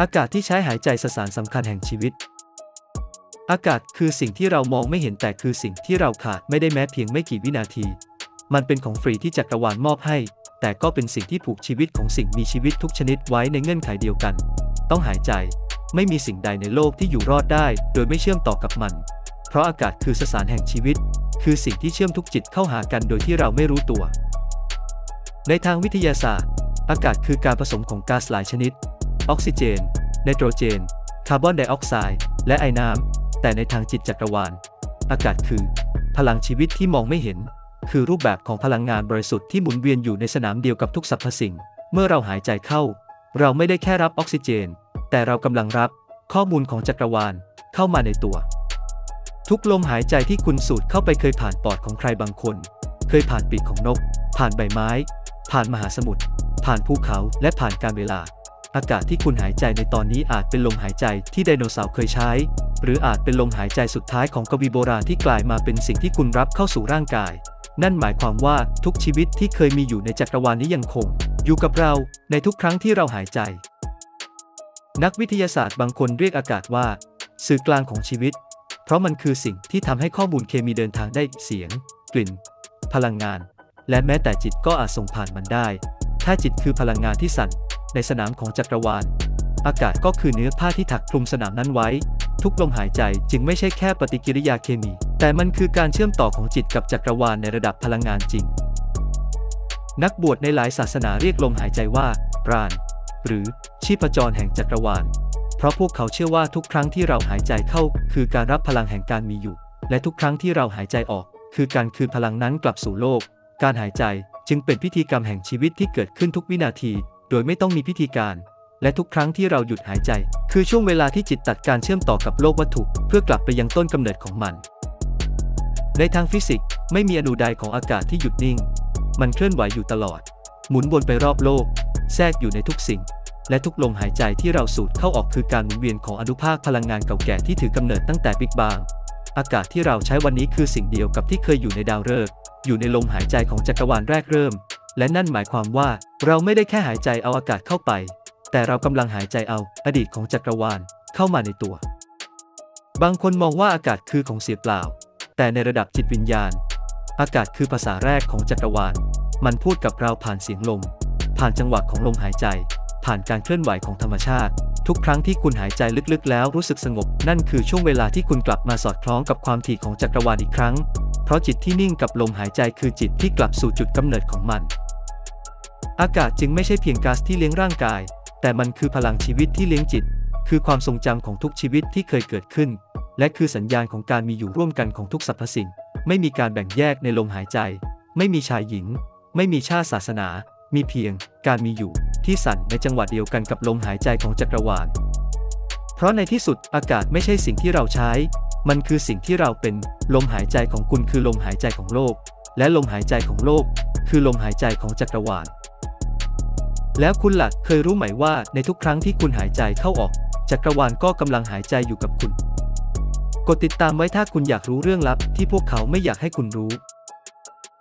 อากาศที่ใช้หายใจสสารสำคัญแห่งชีวิต อากาศคือสิ่งที่เรามองไม่เห็นแต่คือสิ่งที่เราขาดไม่ได้แม้เพียงไม่กี่วินาที มันเป็นของฟรีที่จักรวาลมอบให้ แต่ก็เป็นสิ่งที่ผูกชีวิตของสิ่งมีชีวิตทุกชนิดไว้ในเงื่อนไขเดียวกัน ต้องหายใจ ไม่มีสิ่งใดในโลกที่อยู่รอดได้ โดยไม่เชื่อมต่อกับมัน เพราะอากาศคือสสารแห่งชีวิต คือสิ่งที่เชื่อมทุกจิตเข้าหากันโดยที่เราไม่รู้ตัว ในทางวิทยาศาสตร์ อากาศคือการผสมของก๊าซหลายชนิด ออกซิเจน ไนโตรเจน คาร์บอนไดออกไซด์ และไอน้ำ แต่ในทางจิตจักรวาล อากาศคือ พลังชีวิตที่มองไม่เห็น คือรูปแบบของพลังงานบริสุทธิ์ที่หมุนเวียนอยู่ในสนามเดียวกับทุกสรรพสิ่ง เมื่อเราหายใจเข้า เราไม่ได้แค่รับออกซิเจน แต่เรากำลังรับข้อมูลของจักรวาลเข้ามาในตัว ทุกลมหายใจที่คุณสูดเข้าไปเคยผ่านปอดของใครบางคน เคยผ่านปีกของนก ผ่านใบไม้ ผ่านมหาสมุทรผ่านภูเขาและผ่านการเวลา อากาศที่คุณหายใจในตอนนี้อาจเป็นลมหายใจที่ไดโนเสาร์เคยใช้ หรืออาจเป็นลมหายใจสุดท้ายของกวีโบราณที่กลายมาเป็นสิ่งที่คุณรับเข้าสู่ร่างกาย นั่นหมายความว่าทุกชีวิตที่เคยมีอยู่ในจักรวาลนี้ยังคง อยู่กับเราในทุกครั้งที่เราหายใจ นักวิทยาศาสตร์บางคนเรียกอากาศว่า สื่อกลางของชีวิต เพราะมันคือสิ่งที่ทำให้ข้อมูลเคมีเดินทางได้เสียง กลิ่น พลังงาน และแม้แต่จิตก็อาจส่งผ่านมันได้ ถ้าจิตคือพลังงานที่สั่น ในสนามของจักรวาล อากาศก็คือเนื้อผ้าที่ถักคลุมสนามนั้นไว้ ทุกลมหายใจจึงไม่ใช่แค่ปฏิกิริยาเคมี แต่มันคือการเชื่อมต่อของจิตกับจักรวาลในระดับพลังงานจริง นักบวชในหลายศาสนาเรียกลมหายใจว่า ปราณ หรือชีพจรแห่งจักรวาล เพราะพวกเขาเชื่อว่าทุกครั้งที่เราหายใจเข้า คือการรับพลังแห่งการมีอยู่ และทุกครั้งที่เราหายใจออก คือการคืนพลังนั้นกลับสู่โลก การหายใจจึงเป็นพิธีกรรมแห่งชีวิตที่เกิดขึ้นทุกวินาที โดยไม่ต้องมีพิธีการ และทุกครั้งที่เราหยุดหายใจ คือช่วงเวลาที่จิตตัดการเชื่อมต่อกับโลกวัตถุ เพื่อกลับไปยังต้นกำเนิดของมัน ในทางฟิสิกส์ไม่มีอนูใดของอากาศที่หยุดนิ่ง มันเคลื่อนไหวอยู่ตลอด หมุนวนไปรอบโลก แทรกอยู่ในทุกสิ่ง และทุกลมหายใจที่เราสูดเข้าออกคือการหมุนเวียนของอนุภาคพลังงานเก่าแก่ที่ถือกำเนิดตั้งแต่บิ๊กบางอากาศที่เราใช้วันนี้คือสิ่งเดียวกับที่เคยอยู่ในดาวฤกษ์อยู่ในลมหายใจของจักรวาลแรกเริ่ม และนั่นหมายความว่าเราไม่ได้แค่หายใจเอาอากาศเข้าไป แต่เรากำลังหายใจเอาอดีตของจักรวาลเข้ามาในตัว บางคนมองว่าอากาศคือของเสียเปล่า แต่ในระดับจิตวิญญาณ อากาศคือภาษาแรกของจักรวาล มันพูดกับเราผ่านเสียงลม ผ่านจังหวะของลมหายใจ ผ่านการเคลื่อนไหวของธรรมชาติ ทุกครั้งที่คุณหายใจลึกๆ แล้วรู้สึกสงบ นั่นคือช่วงเวลาที่คุณกลับมาสอดคล้องกับความถี่ของจักรวาลอีกครั้ง เพราะจิตที่นิ่งกับลมหายใจคือจิตที่กลับสู่จุดกำเนิดของมัน อากาศจึงไม่ใช่เพียงก๊าซที่เลี้ยงร่างกาย แต่มันคือพลังชีวิตที่เลี้ยงจิต คือความทรงจำของทุกชีวิตที่เคยเกิดขึ้น และคือสัญญาณของการมีอยู่ร่วมกันของทุกสรรพสิ่ง ไม่มีการแบ่งแยกในลมหายใจ ไม่มีชายหญิง ไม่มีชาติศาสนา มีเพียง การมีอยู่ ที่สั่นในจังหวะเดียวกันกับลมหายใจของจักรวาล เพราะในที่สุดอากาศไม่ใช่สิ่งที่เราใช้ มันคือสิ่งที่เราเป็น ลมหายใจของคุณคือลมหายใจของโลก และลมหายใจของโลก คือลมหายใจของจักรวาล แล้วคุณหลักเคยรู้ไหมว่าในทุกครั้งที่คุณหายใจเข้าออก จักรวาลก็กำลังหายใจอยู่กับคุณ กดติดตามไว้ถ้าคุณอยากรู้เรื่องลับที่พวกเขาไม่อยากให้คุณรู้